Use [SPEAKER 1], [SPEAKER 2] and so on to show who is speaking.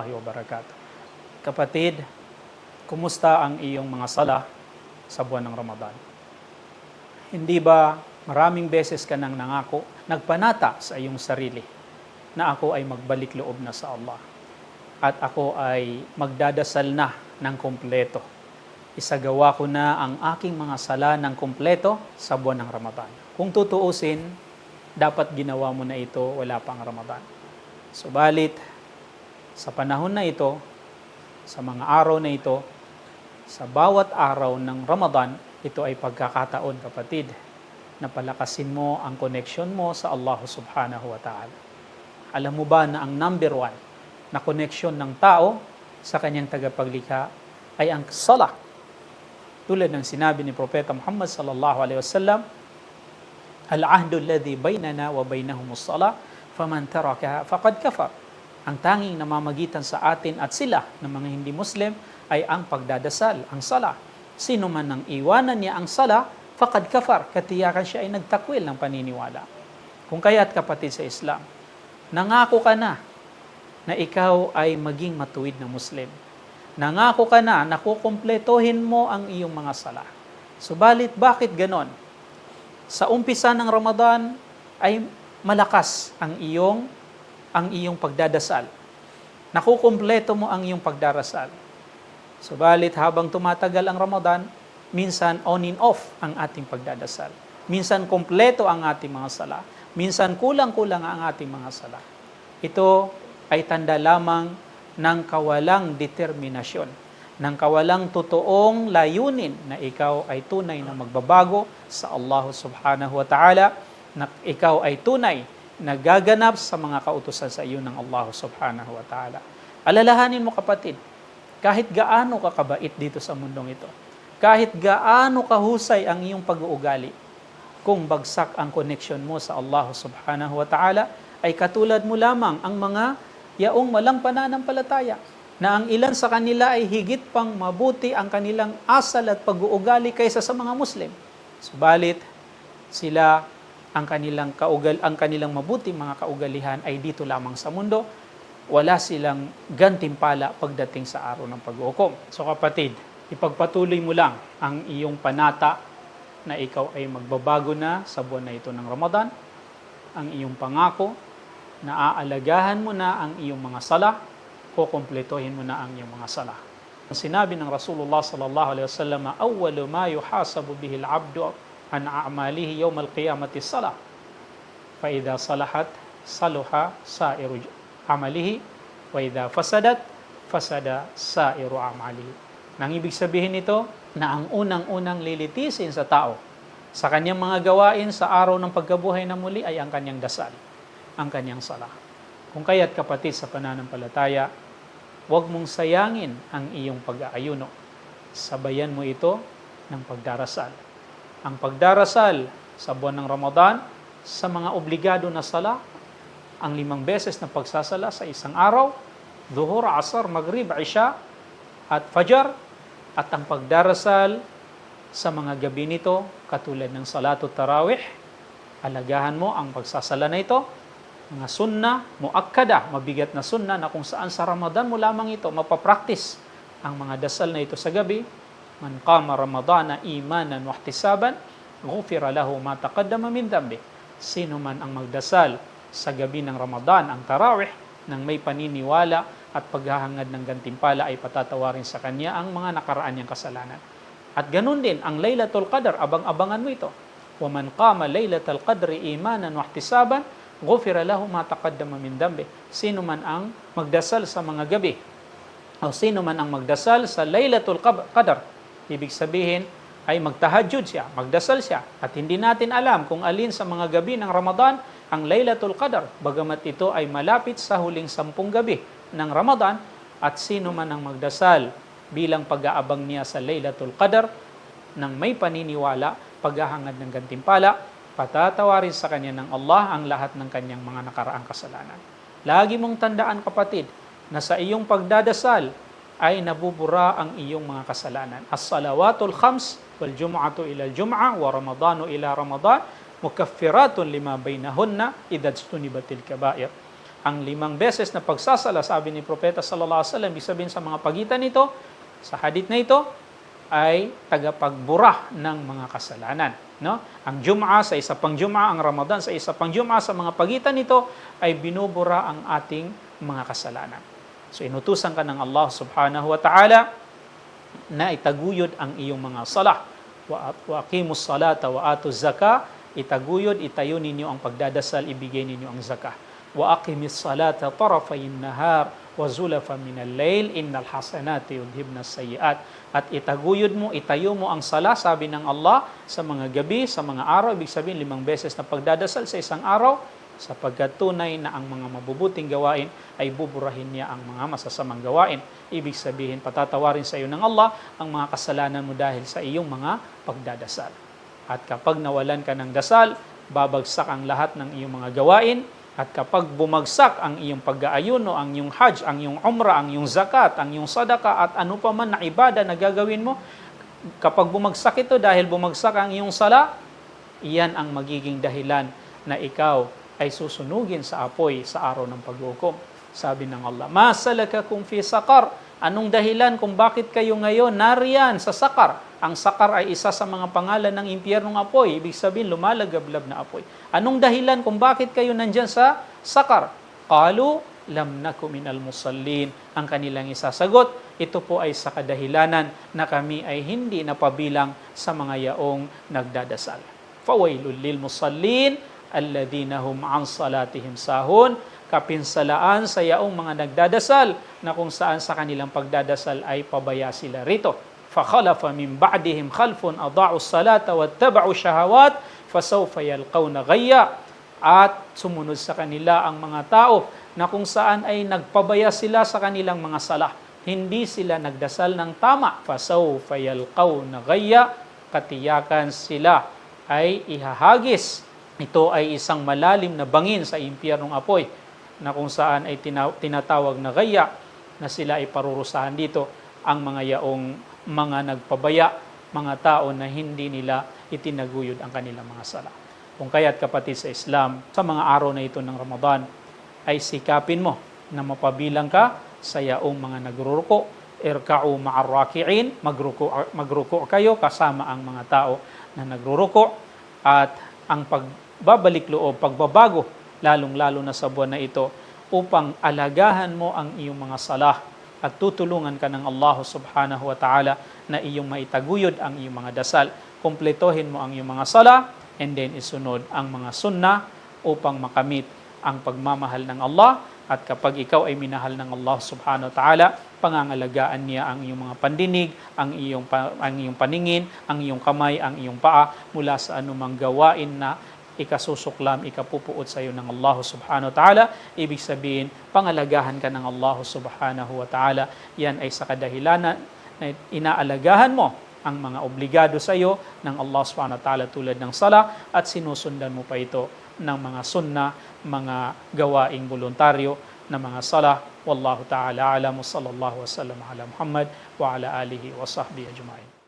[SPEAKER 1] warahmatullahi wabarakatuh. Kapatid, kumusta ang iyong mga sala sa buwan ng Ramadan? Hindi ba maraming beses ka nang nangako, nagpanata sa iyong sarili na ako ay magbalik loob na sa Allah at ako ay magdadasal na ng kumpleto. Isagawa ko na ang aking mga sala ng kumpleto sa buwan ng Ramadan. Kung tutuusin, dapat ginawa mo na ito wala pang Ramadan. Subalit, sa panahon na ito, sa mga araw na ito, sa bawat araw ng Ramadan, ito ay pagkakataon kapatid na palakasin mo ang connection mo sa Allah subhanahu wa ta'ala. Alam mo ba na ang number one na connection ng tao sa kanyang tagapaglikha ay ang sala. Tulad ng sinabi ni Propeta Muhammad sallallahu alaihi wasallam, Al-ahdu alladhi bainana wa bainahum as-sala, faman tarakaha faqad kafar. Ang tanging namamagitan sa atin at sila ng mga hindi Muslim ay ang pagdadasal, ang sala. Sino man nang iwanan niya ang sala, faqad kafar, katiyakan siya ay nagtakwil ng paniniwala. Kung kaya't kapatid sa Islam, nangako ka na na ikaw ay maging matuwid na Muslim. Nangako ka na na kukumpletohin mo ang iyong mga sala. Subalit, bakit ganon? Sa umpisa ng Ramadan ay malakas ang iyong ang iyong pagdadasal. Nakukumpleto mo ang iyong pagdarasal. Subalit habang tumatagal ang Ramadan, minsan on and off ang ating pagdadasal. Minsan kompleto ang ating mga sala. Minsan kulang-kulang ang ating mga sala. Ito ay tanda lamang ng kawalang determinasyon, ng kawalang totoong layunin na ikaw ay tunay na magbabago sa Allah subhanahu wa ta'ala, na ikaw ay tunay na gaganap sa mga kautusan sa iyo ng Allah subhanahu wa ta'ala. Alalahanin mo kapatid, kahit gaano ka kabait dito sa mundong ito, kahit gaano kahusay ang iyong pag-uugali, kung bagsak ang connection mo sa Allah subhanahu wa ta'ala, ay katulad mo lamang ang mga yaong walang pananampalataya na ang ilan sa kanila ay higit pang mabuti ang kanilang asal at pag-uugali kaysa sa mga Muslim. Subalit, sila ang kanilang kaugal ang kanilang mabuting mga kaugalihan ay dito lamang sa mundo. Wala silang gantimpala pagdating sa araw ng pag-uukom. So kapatid, ipagpatuloy mo lang ang iyong panata na ikaw ay magbabago na sa buwan na ito ng Ramadan. Ang iyong pangako na aalagahan mo na ang iyong mga sala o kumpletuhin mo na ang iyong mga sala. Ang sinabi ng Rasulullah sallallahu alaihi wasallam, "Awwalu ma yuhasabu bihi al-'abdu an a'malihi yawm al-qiyamati salah. Fa idza salahat saluha sa'iru amalihi wa idza fasadat fasada sa'iru amalihi." Nang ibig sabihin nito na ang unang-unang lilitisin sa tao sa kanyang mga gawain sa araw ng pagkabuhay na muli ay ang kanyang dasal, ang kanyang sala. Kung kaya't kapatid sa pananampalataya, huwag mong sayangin ang iyong pag-aayuno. Sabayan mo ito ng pagdarasal. Ang pagdarasal sa buwan ng Ramadan, sa mga obligado na sala, ang limang beses na pagsasala sa isang araw, Dhuhr, Asar, Maghrib, Isha, at Fajar, at ang pagdarasal sa mga gabi nito, katulad ng Salatu Tarawih, alagahan mo ang pagsasala na ito, mga sunna, muakkada, mabigat na sunna na kung saan sa Ramadan mo lamang ito mapapraktis ang mga dasal na ito sa gabi. Man qama Ramadana imanan wa ihtisaban, ghufira lahu ma taqaddama min dhanbi. Sino man ang magdasal sa gabi ng Ramadan ang tarawih nang may paniniwala at paghahangad ng gantimpala ay patatawarin sa kanya ang mga nakaraan niyang kasalanan. At ganun din ang Lailatul Qadr, abang-abangan mo ito. Wa man qama Lailatul Qadri imanan wa ihtisaban, ghufira lahu ma taqaddama min dhanbi. Sino man ang magdasal sa mga gabi o sino man ang magdasal sa Lailatul Qadr ibig sabihin ay magtahajjud siya, magdasal siya, at hindi natin alam kung alin sa mga gabi ng Ramadan ang Laylatul Qadr, bagamat ito ay malapit sa huling sampung gabi ng Ramadan, at sino man ang magdasal bilang pag-aabang niya sa Laylatul Qadr nang may paniniwala, paghahangad ng gantimpala, patatawarin sa kanya ng Allah ang lahat ng kanyang mga nakaraang kasalanan. Lagi mong tandaan kapatid na sa iyong pagdadasal ay nabubura ang iyong mga kasalanan. As-salawatul khams wal jum'atu ila al-jum'a wa ramadanu ila ramadan mukaffiratun lima bainahunna idza istunibatil kaba'ir. Ang limang beses na pagsasala, sabi ni Propeta sallallahu alaihi wasallam, ibig sabihin sa mga pagitan nito, sa hadith na ito, ay tagapagbura ng mga kasalanan. No? Ang Jum'a sa isa pang Jum'a, ang Ramadan sa isa pang Jum'a, sa mga pagitan nito ay binubura ang ating mga kasalanan. So inutusan ka ng Allah subhanahu wa ta'ala na itaguyod ang iyong mga salah. Wa, aqimus salata wa atu zaka, itaguyod, itayo ninyo ang pagdadasal, ibigay ninyo ang zakah. Wa aqimis salata tarafayin nahar wa zulafa min al-layl innal hasanati yudhibna sayiat at itaguyod mo itayo mo ang sala sabi ng Allah sa mga gabi sa mga araw ibig sabihin limang beses na pagdadasal sa isang araw sapagkat tunay na ang mga mabubuting gawain ay buburahin niya ang mga masasamang gawain. Ibig sabihin, patatawarin sa iyo ng Allah ang mga kasalanan mo dahil sa iyong mga pagdadasal. At kapag nawalan ka ng dasal, babagsak ang lahat ng iyong mga gawain, at kapag bumagsak ang iyong pag-aayuno, ang iyong hajj, ang iyong umrah, ang iyong zakat, ang iyong sadaka, at ano pa man na ibada na gagawin mo, kapag bumagsak ito dahil bumagsak ang iyong sala, iyan ang magiging dahilan na ikaw ay susunugin sa apoy sa araw ng paghukom. Sabi ng Allah, Masalaka kung fi sakar. Anong dahilan kung bakit kayo ngayon nariyan sa sakar? Ang sakar ay isa sa mga pangalan ng impyernong apoy. Ibig sabihin, lumalagablab na apoy. Anong dahilan kung bakit kayo nandyan sa sakar? Qalu, lam naku minal musallin. Ang kanilang isasagot, ito po ay sa kadahilanan na kami ay hindi napabilang sa mga yaong nagdadasal. Fawailul lil musallin, alladhina hum an salatihim sahun, kapinsalaan sa yaong mga nagdadasal na kung saan sa kanilang pagdadasal ay pabaya sila rito. فَخَلَفَ مِنْ بَعْدِهِمْ خَلْفٌ أَضَاعُوا الصَّلَاةَ وَاتَّبَعُوا الشَّهَوَاتِ فَسَوْفَ يَلْقَوْنَ غَيَّا At sumunod sa kanila ang mga tao na kung saan ay nagpabaya sila sa kanilang mga sala. Hindi sila nagdasal ng tama. فَسَوْفَ يَلْقَوْنَ غَيَّا Katiyakan sila ay ihahagis. ito ay isang malalim na bangin sa impyernong apoy na kung saan ay tina- tinatawag na gaya na sila ay parurusahan dito. Ang mga yaong mga nagpabaya, mga tao na hindi nila itinaguyod ang kanilang mga sala. Kung kaya't kapatid sa Islam, sa mga araw na ito ng Ramadan, ay sikapin mo na mapabilang ka sa yaong mga nagruruko, irka'u ma'arraki'in, magruko, magruko kayo kasama ang mga tao na nagruruko. At ang pagbabalik loob, pagbabago lalong-lalo na sa buwan na ito, upang alagahan mo ang iyong mga salah at tutulungan ka ng Allah subhanahu wa ta'ala na iyong maitaguyod ang iyong mga dasal. Kompletohin mo ang iyong mga sala and then isunod ang mga sunnah upang makamit ang pagmamahal ng Allah at kapag ikaw ay minahal ng Allah subhanahu wa ta'ala, pangangalagaan niya ang iyong mga pandinig, ang iyong, ang iyong paningin, ang iyong kamay, ang iyong paa mula sa anumang gawain na ikasusuklam, ikapupuot sa iyo ng Allah subhanahu wa ta'ala. Ibig sabihin, pangalagahan ka ng Allah subhanahu wa ta'ala. Yan ay sa kadahilanan na inaalagahan mo ang mga obligado sa iyo ng Allah subhanahu wa ta'ala tulad ng sala at sinusundan mo pa ito ng mga sunna, mga gawaing voluntaryo na mga sala. Wallahu ta'ala alamu sallallahu wa sallam ala Muhammad wa ala alihi wa sahbihi ajma'in.